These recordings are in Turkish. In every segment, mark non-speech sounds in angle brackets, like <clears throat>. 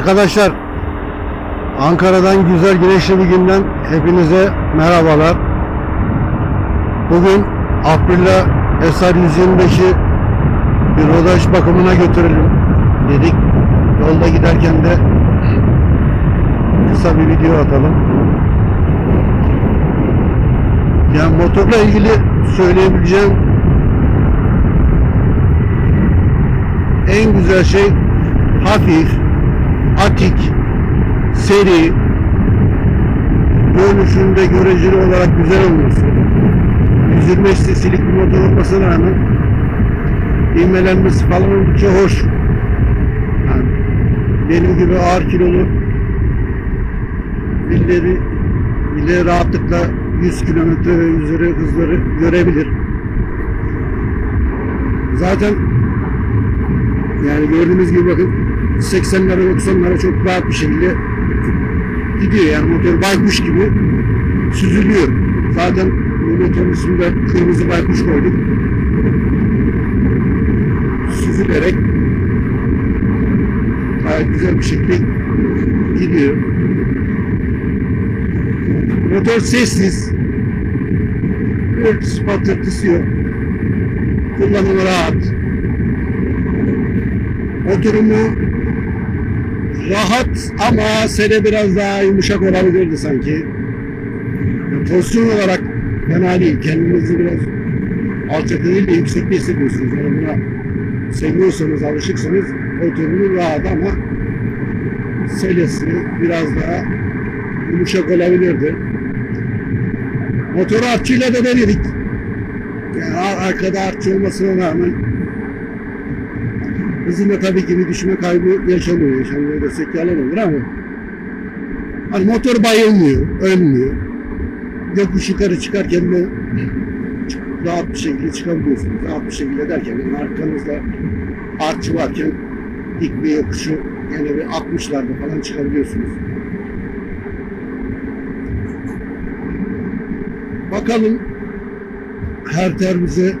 Arkadaşlar Ankara'dan güzel güneşli bir günden hepinize merhabalar. Bugün Aprila SR 125'i bir rodaj bakımına götürelim dedik. Yolda giderken de kısa bir video atalım. Yani motorla ilgili söyleyebileceğim en güzel şey hafif, atik, seri, görünüşünde göreceli olarak güzel olması. 125 cc'lik bir motor olmasına rağmen ivmelenmesi falan oldukça hoş. Yani benim gibi ağır kilolu birileri bile rahatlıkla 100 kilometre ve üzeri hızları görebilir. Zaten yani gördüğünüz gibi bakın 80'lere 90'lara çok rahat bir şekilde gidiyor yani motor baykuş gibi süzülüyor. Zaten bu motorun üstünde kırmızı baykuş koyduk. Süzülerek gayet güzel bir şekilde gidiyor. Motor sessiz. Bir patırtısı yok. Kullanımı rahat. Oturumu rahat ama sene biraz daha yumuşak olabilirdi sanki. Yani pozisyon olarak fena değil. Kendinizi biraz alçakta değil de yüksekte hissediyorsunuz. Yani buna seviyorsanız, alışıksanız oturumu rahat ama selesi biraz daha yumuşak olabilirdi. Motoru artçıyla da denedik. Yani ar- arkada artçı olmasına rağmen hızında tabii ki bir düşme kaybı yaşanıyor. Yaşanmıyor desek yalan olur ama hani motor bayılmıyor, ölmüyor. Yokuş yukarı çıkarken de rahat bir şekilde çıkabiliyorsunuz. Rahat bir şekilde derken yani arkanızda artçı varken dik bir yokuşu yani bir 60'larda falan çıkabiliyorsunuz. Bakalım her ter bize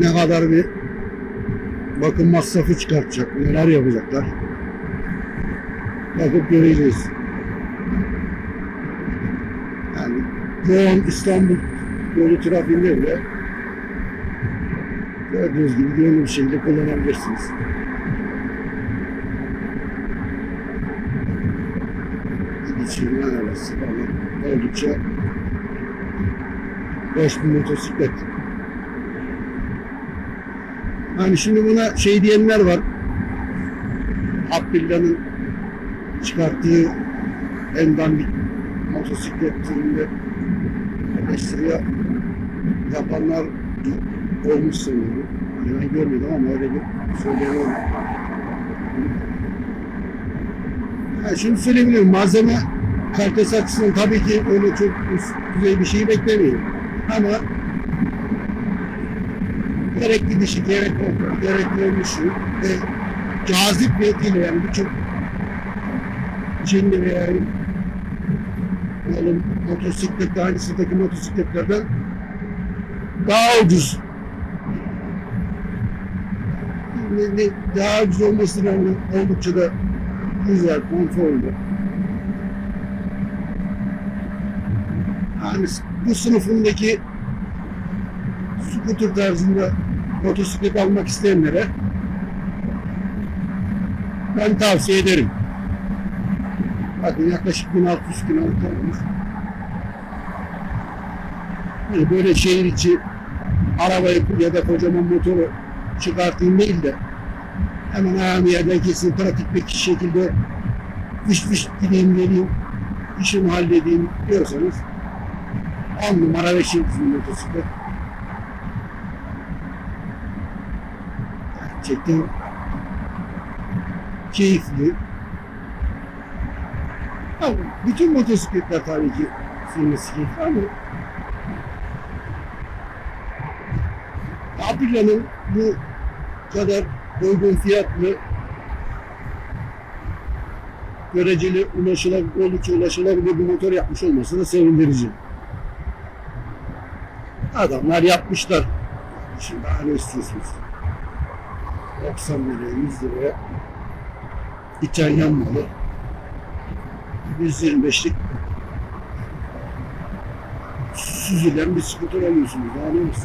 ne kadar bir bakım masrafı çıkartacak, neler yapacaklar. Bakıp göreceğiz. Yani yoğun İstanbul yolu trafiğinde bile gördüğünüz gibi güvenli bir şekilde kullanabilirsiniz. İçinden arası falan oldukça bir motosiklet. Hani şimdi buna şey diyenler var. Abdillah'ın çıkarttığı en dandik motosiklet türünde eleştiriye yapanlar olmuş sanıyorum. Yani ben görmedim ama öyle bir söyleyen. Ha, şunu söyleyebilirim. Malzeme kalitesi açısından tabii ki öyle çok düzey bir şey beklemiyorum. Ama gerek gidişi, gerek konforu, gerek görünüşü ve cazibiyetiyle yani birçok Çinli veya malum motosiklet aynı sınıftaki motosikletlerden daha ucuz. Ne, daha ucuz olmasına rağmen oldukça da güzel, konforlu. Yani bu sınıfındaki scooter tarzında motosiklet almak isteyenlere ben tavsiye ederim. Bakın yaklaşık 1600 kilometre olmuş. Hani böyle şehir içi arabayı ya da kocaman motoru çıkartayım değil de hemen ayağımı yerden kesin pratik bir şekilde fış fış gideyim geleyim işimi halledeyim diyorsanız on numara ve şirketli motosiklet gerçekten keyifli. Ama bütün motosikletler tabii ki sürmesi keyifli ama Abdullah'ın bu kadar uygun fiyatlı göreceli ulaşılabilir, oldukça ulaşılabilir bir motor yapmış olması da sevindirici. Adamlar yapmışlar. Şimdi ne istiyorsunuz? 90 liraya, 100 liraya İtalyan malı. 125'lik süzülen bir skuter alıyorsunuz. Ne olsun?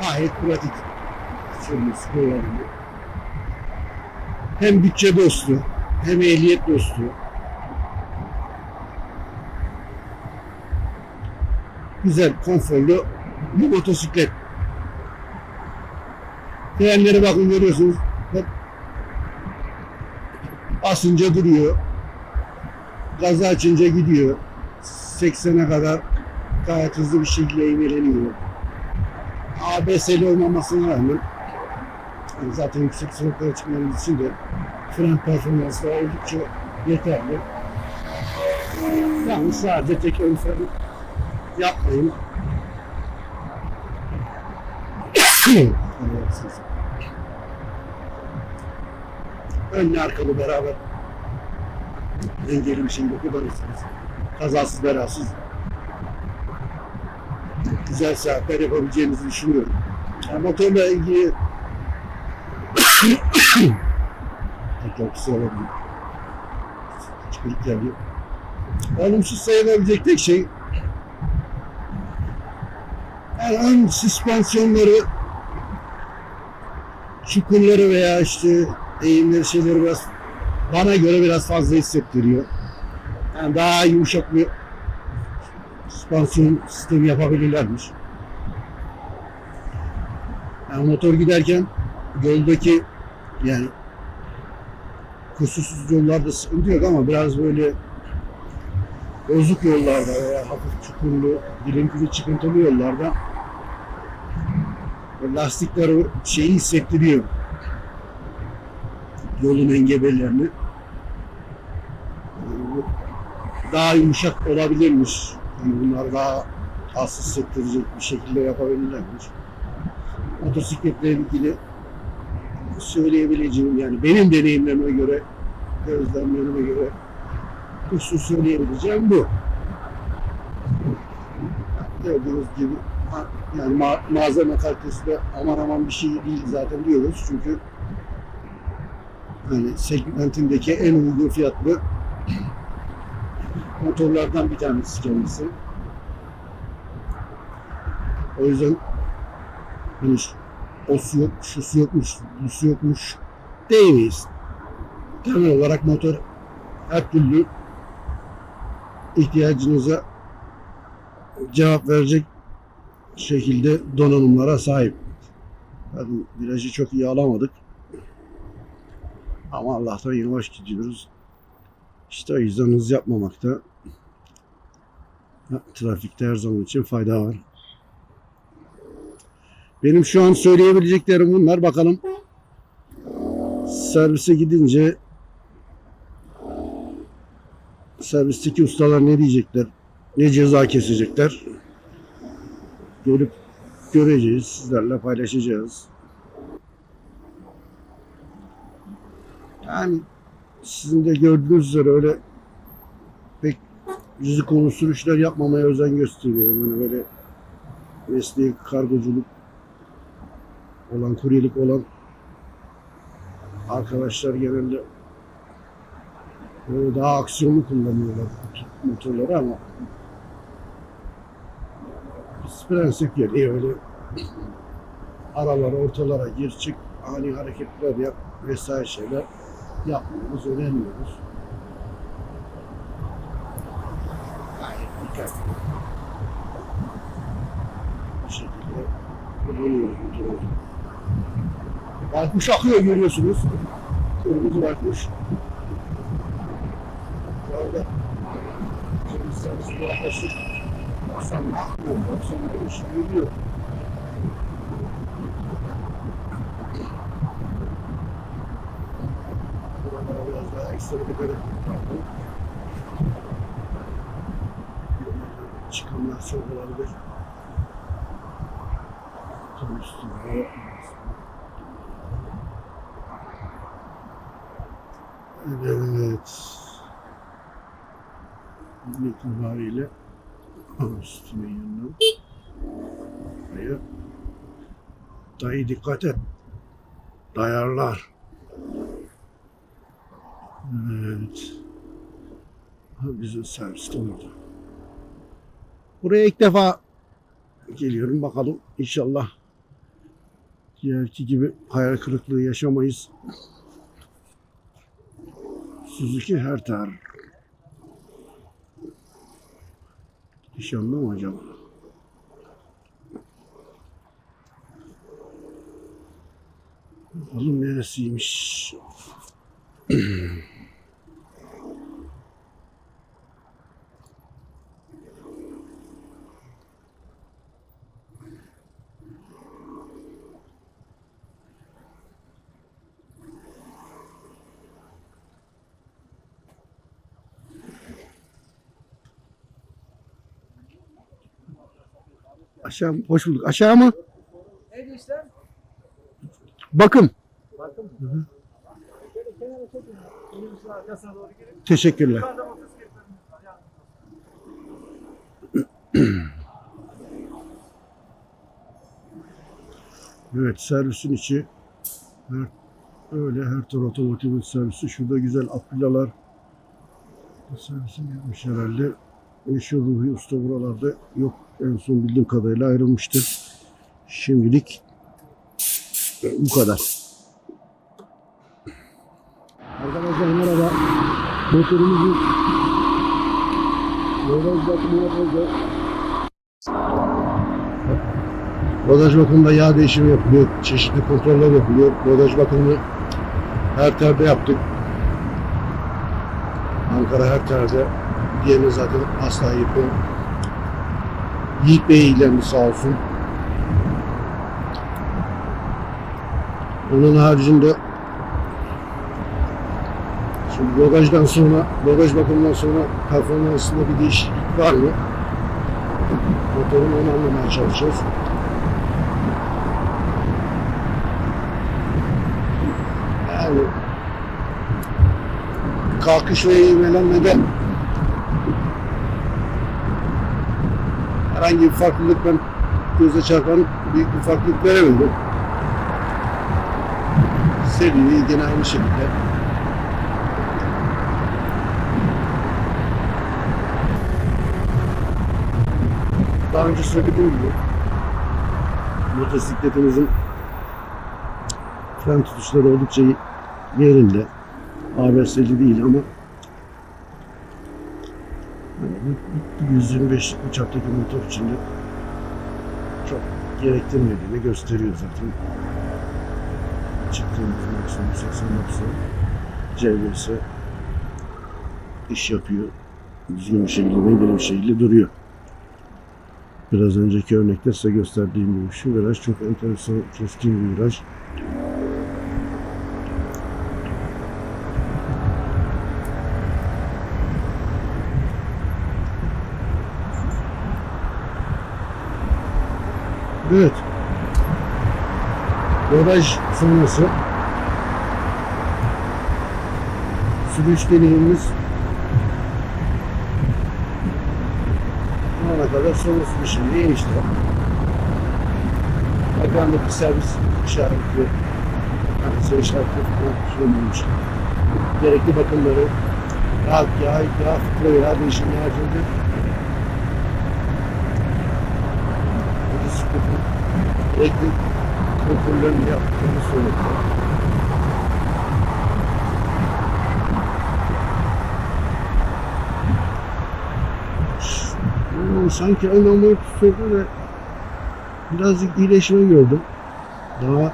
Gayet pratik. Sürmesi kullanımı. Hem bütçe dostu, hem ehliyet dostu. Güzel, konforlu bir motosiklet. Frenleri bakın görüyorsunuz. Hep basınca duruyor. Gazı açınca gidiyor. 80'e kadar gayet hızlı bir şekilde ivmeleniyor. ABS'li olmamasına rağmen zaten yüksek sınıflara çıkmanız için de fren performansı oldukça yeterli. Yani sadece tek ön fren yapmayın. Önlü arkalı beraber dengeli bir şekilde kullanırsınız. Kazasız belasız güzel seyahatler yapabileceğinizi düşünüyorum. Yani motorla ilgili tekrar kusura bakmayın. Olumsuz sayılabilecek tek şey ön süspansiyonları çukurları veya işte eğimleri şeyleri biraz bana göre biraz fazla hissettiriyor. Yani daha yumuşak bir süspansiyon sistemi yapabilirlermiş. Yani motor giderken yoldaki yani kusursuz yollarda sıkıntı yok ama biraz böyle bozuk yollarda veya hafif çukurlu, dilintili çıkıntılı yollarda lastikler o şeyi hissettiriyor. Yolun engebelerini. Bu daha yumuşak olabilirmiş. Yani bunlar daha az hissettirecek bir şekilde yapabilirlermiş. Motosikletle ilgili söyleyebileceğim yani benim deneyimlerime göre gözlemlerime göre kusur söyleyebileceğim bu. Gördüğünüz gibi yani ma- malzeme kalitesi de aman aman bir şey değil zaten diyoruz çünkü hani segmentindeki en uygun fiyatlı motorlardan bir tanesi kendisi. O yüzden hani o su yok, şu su yokmuş, bu su yokmuş diyemeyiz. Genel olarak motor her türlü ihtiyacınıza cevap verecek şekilde donanımlara sahip. Hadi virajı çok iyi alamadık. Ama Allah'tan yavaş gidiyoruz. İşte o yüzden hız yapmamakta ya, trafikte her zaman için fayda var. Benim şu an söyleyebileceklerim bunlar. Bakalım servise gidince servisteki ustalar ne diyecekler? Ne ceza kesecekler? Görüp göreceğiz. Sizlerle paylaşacağız. Yani sizin de gördüğünüz üzere öyle pek yüzü konu sürüşler yapmamaya özen gösteriyorum. Hani böyle mesleği kargoculuk olan, kuryelik olan arkadaşlar genelde böyle daha aksiyonlu kullanıyorlar motorları ama prensip gereği öyle aralara, ortalara gir çık, ani hareketler yap vesaire şeyler yapmıyoruz, öğrenmiyoruz. Gayet dikkatli. Bu şekilde kullanıyoruz. Baykuş akıyor görüyorsunuz. Kırmızı baykuş. Böyle temizlerimiz yaklaşık 90 akmıyor, 95 yürüyor. Buralara biraz daha ekstra dikkat etmek lazım. Çıkanlar çok olabilir. Tam üstüne. Evet. Bugün itibariyle üstüne yanına buraya Dayı dikkat et. Dayarlar. Evet. Ha, bizim servis de orada. Buraya ilk defa geliyorum bakalım inşallah diğerki gibi hayal kırıklığı yaşamayız. Suzuki Herter. Nişanlı mı acaba? Bakalım neresiymiş. <clears throat> Aşağı hoş bulduk. Aşağı mı? Neydi işlem? Bakın. Bakın. Şöyle kenara çekin. Minibüsün arkasına doğru girin. Teşekkürler. Evet servisin içi her, öyle her tür otomotiv servisi. Şurada güzel Aprilalar servisin gelmiş herhalde. Meşhur Ruhi Usta buralarda yok. En son bildiğim kadarıyla ayrılmıştı. Şimdilik bu kadar. Arkadaşlar merhaba. Motorumuzu bagaj bakımı yapacağız. Bagaj bakımında yağ değişimi yapılıyor. Çeşitli kontroller yapılıyor. Bagaj bakımını her terde yaptık. Ankara her terde diğerini zaten asla yapıyor. Yiğit Bey ilgilendi sağ olsun. Onun haricinde şimdi bagajdan sonra, bagaj bakımından sonra performansında bir değişiklik var mı? Motorun onu anlamaya çalışıyoruz. Yani kalkış ve ivmelenmede herhangi bir farklılık ben göze çarpan büyük bir farklılık veremedim. Seriliği gene aynı şekilde. Daha önce söylediğim gibi motosikletimizin fren tutuşları oldukça yerinde. ABS'li değil ama 125 uçaktaki motor içinde çok gerektirmediğini gösteriyor zaten. Çıktığımız maksimum 80 90 CBS iş yapıyor. Düzgün bir şekilde, dengeli bir şekilde duruyor. Biraz önceki örnekte size gösterdiğim gibi şu viraj çok enteresan, keskin bir viraj. Evet. Baraj sonrası sürüş deneyimimiz ana kadar sorunsuz bir şey değil işte. Ekrandaki servis yani şey işareti söylemiş. Gerekli bakımları rahat yağ, yağ filtre yağ değişimini. <laughs> Elektrik kontrollerini yaptığını söyledi. Sanki ön amortisörde de birazcık iyileşme gördüm. Daha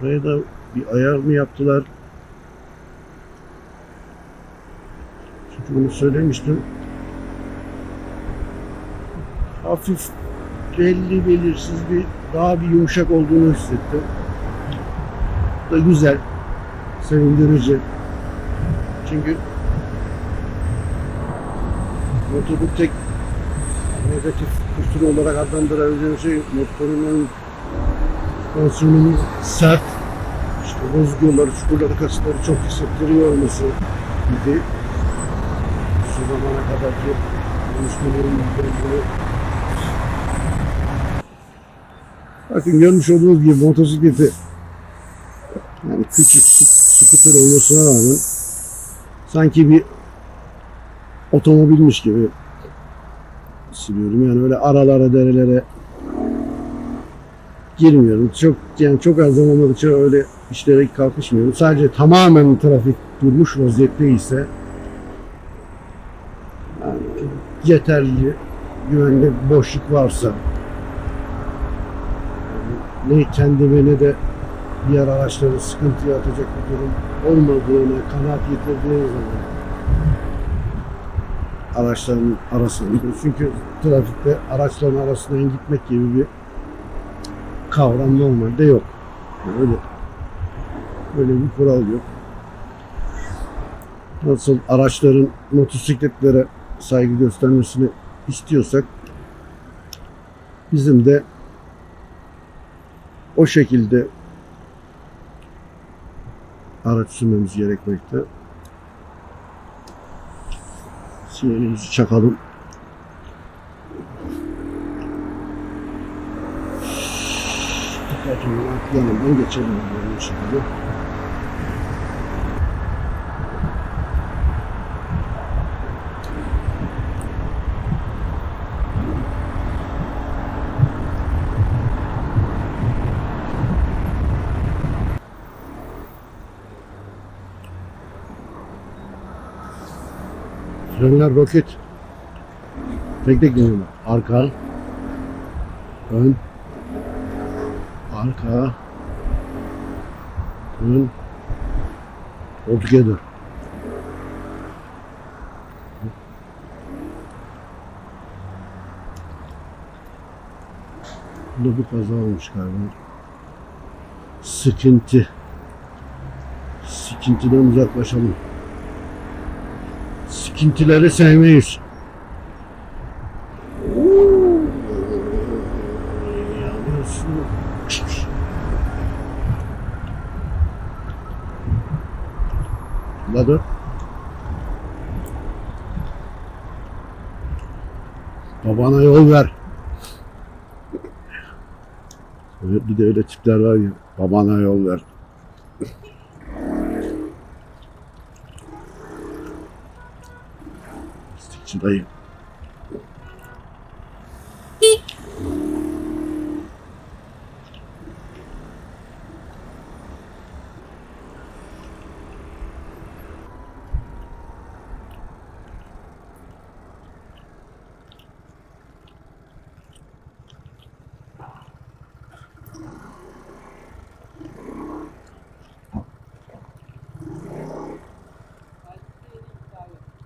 oraya da bir ayar mı yaptılar? Çünkü bunu söylemiştim. Hafif belli belirsiz bir daha bir yumuşak olduğunu hissettim. Bu da güzel. Sevindirici. Çünkü motorun tek negatif kusuru olarak adlandırabileceğim şey motorunun konstrüksiyonunun sert işte bozuk yolları, çukurları, kasıtları çok hissettiriyor olması gibi şu zamana kadarki konuşmaların bunu Bakın görmüş olduğunuz gibi motosikleti yani küçük sku- skuter olmasına rağmen sanki bir otomobilmiş gibi sürüyorum. Yani öyle aralara, derelere girmiyorum. Çok yani çok az zaman oldukça öyle işlere kalkışmıyorum. Sadece tamamen trafik durmuş vaziyetteyse yani yeterli güvenli boşluk varsa ne kendime ne de diğer araçları sıkıntıya atacak bir durum olmadığını kanaat getirdiğim zaman araçların arasına. Çünkü trafikte araçların arasından gitmek gibi bir kavram normalde yok. Yani öyle öyle bir kural yok. Nasıl araçların motosikletlere saygı göstermesini istiyorsak bizim de o şekilde araç sürmemiz gerekmekte. Sinyalimizi çakalım. Dikkatimi yanından geçelim bu şekilde. Frenler roket. Tek tek gidiyorlar. Arka. Ön. Arka. Ön. All together. Burada bir kaza olmuş galiba. Sıkıntı. Sıkıntıdan uzaklaşalım. Sıkıntıları sevmeyiz. Dur. Babana yol ver. Bir de öyle tipler var ya. Babana yol ver. Pislikçi dayı.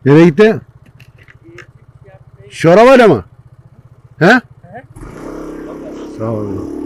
Nereye gitti? Şu arabayla mı? He? Sağ ol.